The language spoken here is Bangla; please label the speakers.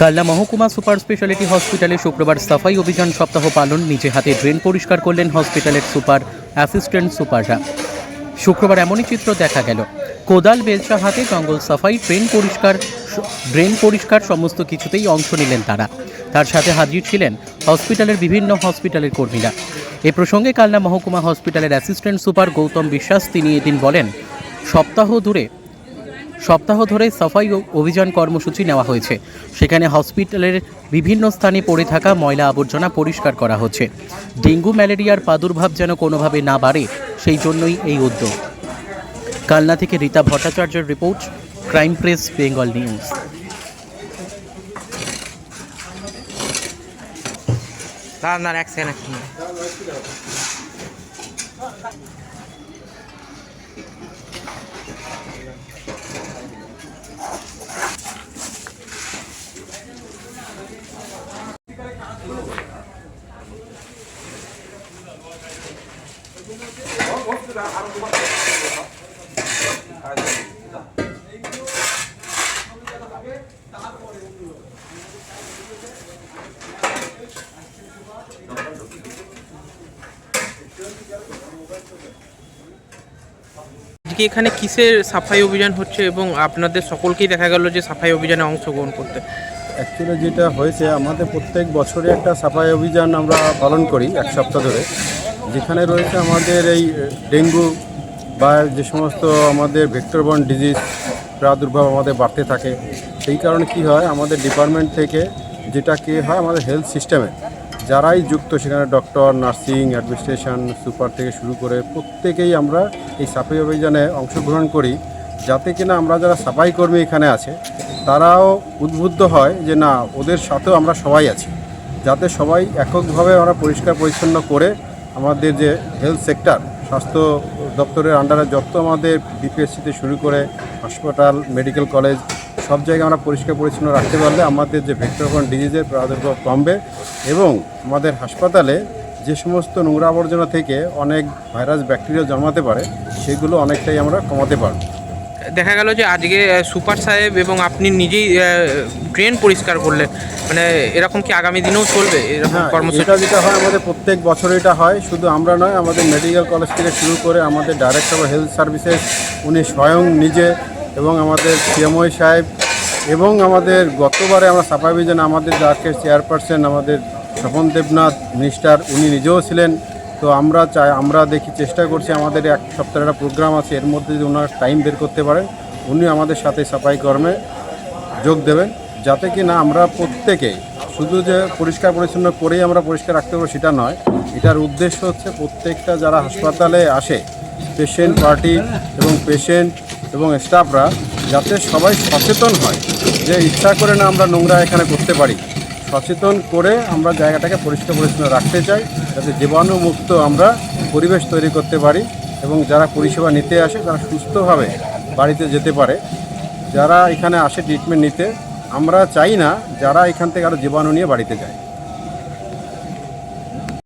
Speaker 1: কালনা মহকুমা সুপার স্পেশালিটি হসপিটালে শুক্রবার সাফাই অভিযান সপ্তাহ পালন, নিজে হাতে ড্রেন পরিষ্কার করলেন হসপিটালের সুপার অ্যাসিস্ট্যান্ট সুপাররা। শুক্রবার এমনই চিত্র দেখা গেল। কোদাল, বেলচা হাতে জঙ্গল সাফাই, ড্রেন পরিষ্কার ড্রেন পরিষ্কার সমস্ত কিছুতেই অংশ নিলেন তারা। তার সাথে হাজির ছিলেন হসপিটালের বিভিন্ন হসপিটালের কর্মীরা। এ প্রসঙ্গে কালনা মহকুমা হসপিটালের অ্যাসিস্ট্যান্ট সুপার গৌতম বিশ্বাস, তিনি এদিন বলেন, সপ্তাহ ধরে সপ্তাহ ধরে সাফাই অভিযান কর্মসূচি নেওয়া হয়েছে। সেখানে হসপিটালের বিভিন্ন স্থানে পড়ে থাকা ময়লা আবর্জনা পরিষ্কার করা হচ্ছে। ডেঙ্গু, ম্যালেরিয়ার প্রাদুর্ভাব যেন কোনোভাবে না বাড়ে, সেই জন্যই এই উদ্যোগ। কালনা থেকে রীতা ভট্টাচার্যের report, crime press, Bengal news.
Speaker 2: আজকে এখানে কিসের সাফাই অভিযান হচ্ছে এবং আপনাদের সকলকেই দেখা গেল যে সাফাই অভিযানে অংশগ্রহণ করতে?
Speaker 3: অ্যাকচুয়ালি যেটা হয়েছে আমাদের প্রত্যেক বছরে একটা সাফাই অভিযান আমরা পালন করি এক সপ্তাহ ধরে। যেখানে রয়েছে আমাদের এই ডেঙ্গু বা যে সমস্ত আমাদের ভেক্টরবন ডিজিজ, প্রাদুর্ভাব আমাদের বাড়তে থাকে, সেই কারণে কি হয়, আমাদের ডিপার্টমেন্ট থেকে যেটা কি হয় আমাদের হেলথ সিস্টেমে, যারাই যুক্ত, সেখানে ডক্টর, নার্সিং, অ্যাডমিনিস্ট্রেশন, সুপার থেকে শুরু করে প্রত্যেকেই আমরা এই সাফাই অভিযানে অংশগ্রহণ করি, যাতে কিনা আমরা যারা সাফাই কর্মী এখানে আছে, তারাও উদ্বুদ্ধ হয় যে না, ওদের সাথেও আমরা সবাই আছি, যাতে সবাই এককভাবে আমরা পরিষ্কার পরিচ্ছন্ন করে আমাদের যে হেলথ সেক্টর স্বাস্থ্য দপ্তরের আন্ডারে যত আমাদের বিপিএসসিতে শুরু করে হাসপাতাল মেডিকেল কলেজ সব জায়গায় আমরা পরিষ্কার পরিচ্ছন্ন রাখতে পারলে আমাদের যে ভেক্টরকন ডিজিজের প্রাদুর্ভাব কমবে এবং আমাদের হাসপাতালে যে সমস্ত নোংরা আবর্জনা থেকে অনেক ভাইরাস ব্যাকটেরিয়া জন্মাতে পারে, সেগুলো অনেকটাই আমরা কমাতে পারব।
Speaker 2: দেখা গেল যে আজকে সুপার সাহেব এবং আপনি নিজেই ড্রেন পরিষ্কার করলেন। মানে এরকম কি আগামী দিনেও চলবে? এরকম
Speaker 3: হ্যাঁ
Speaker 2: কর্মসূচি?
Speaker 3: যেটা হয় আমাদের প্রত্যেক বছর এটা হয়। শুধু আমরা নয় আমাদের মেডিকেল কলেজ থেকে শুরু করে আমাদের ডাইরেক্টর অফ হেলথ সার্ভিসেস উনি স্বয়ং নিজে এবং আমাদের সিএমওই সাহেব এবং আমাদের গতবারে আমরা সাফাই আমাদের যাকে চেয়ারপারসন আমাদের স্বপন দেবনাথ মিনিস্টার উনি নিজেও ছিলেন। তো আমরা চাই, আমরা দেখি, চেষ্টা করছি আমাদের এক সপ্তাহের একটা প্রোগ্রাম আছে, এর মধ্যে যদি ওনার টাইম বের করতে পারেন, উনি আমাদের সাথে সাফাই কর্মে যোগ দেবেন। যাতে কি না আমরা প্রত্যেকেই, শুধু যে পরিষ্কার পরিচ্ছন্ন করেই আমরা পরিষ্কার রাখতে পারব সেটা নয়, এটার উদ্দেশ্য হচ্ছে প্রত্যেকটা যারা হাসপাতালে আসে পেশেন্ট পার্টি এবং পেশেন্ট এবং স্টাফরা যাতে সবাই সচেতন হয়, যে ইচ্ছা করে না আমরা নোংরা এখানে করতে পারি। সচেতন করে আমরা জায়গাটাকে পরিষ্কার পরিচ্ছন্ন রাখতে চাই, যাতে জীবাণুমুক্ত আমরা পরিবেশ তৈরি করতে পারি এবং যারা পরিষেবা নিতে আসে, তারা সুস্থভাবে বাড়িতে যেতে পারে। যারা এখানে আসে ট্রিটমেন্ট নিতে, আমরা চাই না যারা এখান থেকে আরও জীবাণু নিয়ে বাড়িতে যায়।